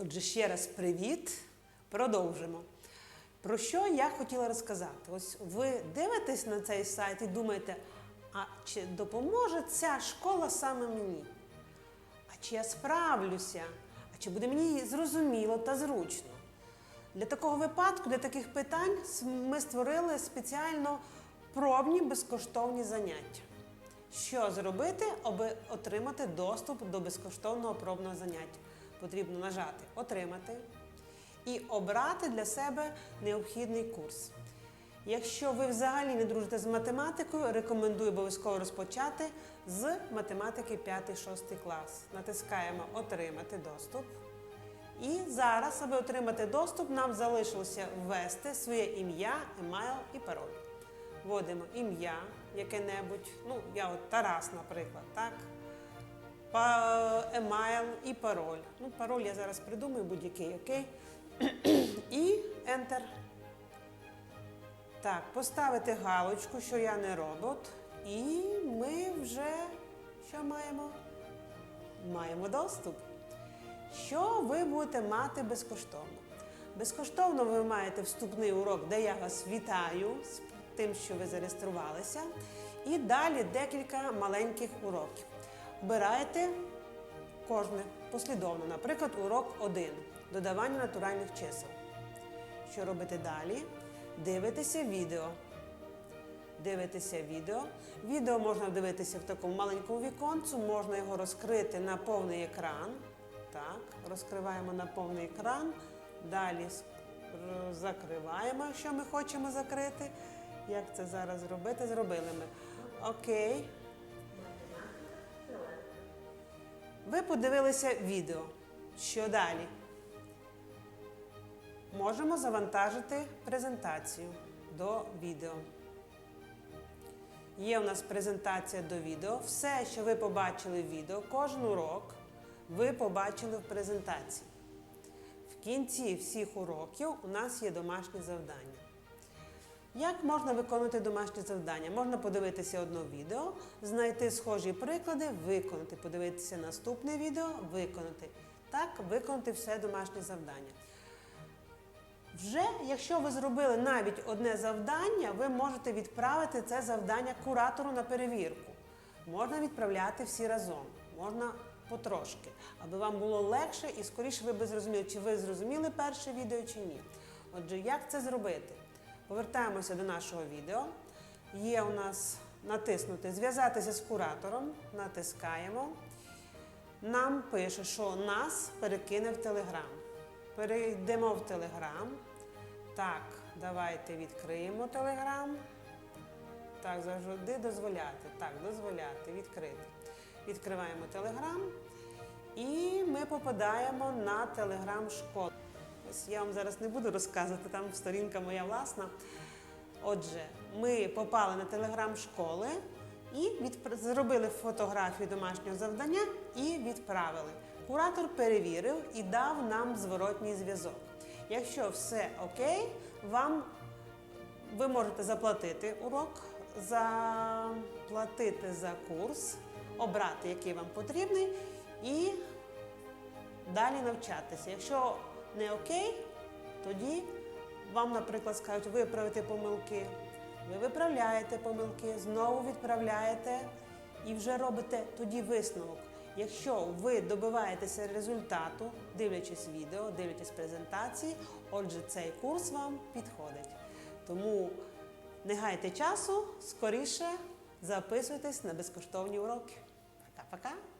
Отже, ще раз привіт. Продовжимо. Про що я хотіла розказати? Ось ви дивитесь на цей сайт і думаєте, а чи допоможе ця школа саме мені? А чи я справлюся? А чи буде мені зрозуміло та зручно? Для такого випадку, для таких питань ми створили спеціально пробні безкоштовні заняття. Що зробити, аби отримати доступ до безкоштовного пробного заняття? Потрібно нажати Отримати і обрати для себе необхідний курс. Якщо ви взагалі не дружите з математикою, рекомендую обов'язково розпочати з математики 5-6 клас. Натискаємо Отримати доступ. І зараз, аби отримати доступ, нам залишилося ввести своє ім'я, емайл і пароль. Вводимо ім'я яке-небудь, ну, я от Тарас, наприклад, так? Емайл і пароль. Ну, пароль я зараз придумаю будь-який, окей? і Enter. Так, поставити галочку, що я не робот. І ми вже що маємо? Маємо доступ. Що ви будете мати безкоштовно? Безкоштовно ви маєте вступний урок, де я вас вітаю з тим, що ви зареєструвалися. І далі декілька маленьких уроків. Обираєте кожне послідовно, наприклад, урок 1 додавання натуральних чисел. Що робите далі? Дивитеся відео. Дивитеся відео. Відео можна дивитися в такому маленькому віконцю, можна його розкрити на повний екран. Так, розкриваємо на повний екран. Далі закриваємо, якщо ми хочемо закрити. Як це зараз зробити? Зробили ми. Окей. Ви подивилися відео. Що далі? Можемо завантажити презентацію до відео. Є у нас презентація до відео. Все, що ви побачили в відео, кожен урок ви побачили в презентації. В кінці всіх уроків у нас є домашні завдання. Як можна виконувати домашні завдання? Можна подивитися одне відео, знайти схожі приклади, виконати, подивитися наступне відео, виконати. Так, виконати все домашнє завдання. Вже, якщо ви зробили навіть одне завдання, ви можете відправити це завдання куратору на перевірку. Можна відправляти всі разом, можна потрошки, аби вам було легше і скоріше ви би зрозуміли, чи ви зрозуміли перше відео чи ні. Отже, як це зробити? Повертаємося до нашого відео. Є у нас натиснути Зв'язатися з куратором, натискаємо. Нам пише, що нас перекине в Телеграм. Перейдемо в Телеграм. Так, давайте відкриємо Телеграм. Так, завжди дозволяти. Так, дозволяти, відкрити. Відкриваємо Телеграм. І ми попадаємо на Телеграм школу. Ось я вам зараз не буду розказувати, там сторінка моя власна. Отже, ми попали на телеграм школи і відпра- зробили фотографію домашнього завдання і відправили. Куратор перевірив і дав нам зворотній зв'язок. Якщо все окей, вам ви можете заплатити урок, заплатити за курс, обрати, який вам потрібний, і далі навчатися. Якщо не окей, тоді вам, наприклад, скажуть виправити помилки. Ви виправляєте помилки, знову відправляєте і вже робите тоді висновок. Якщо ви добиваєтеся результату, дивлячись відео, дивлячись презентації, отже, цей курс вам підходить. Тому не гайте часу, скоріше записуйтесь на безкоштовні уроки. Пока-пока!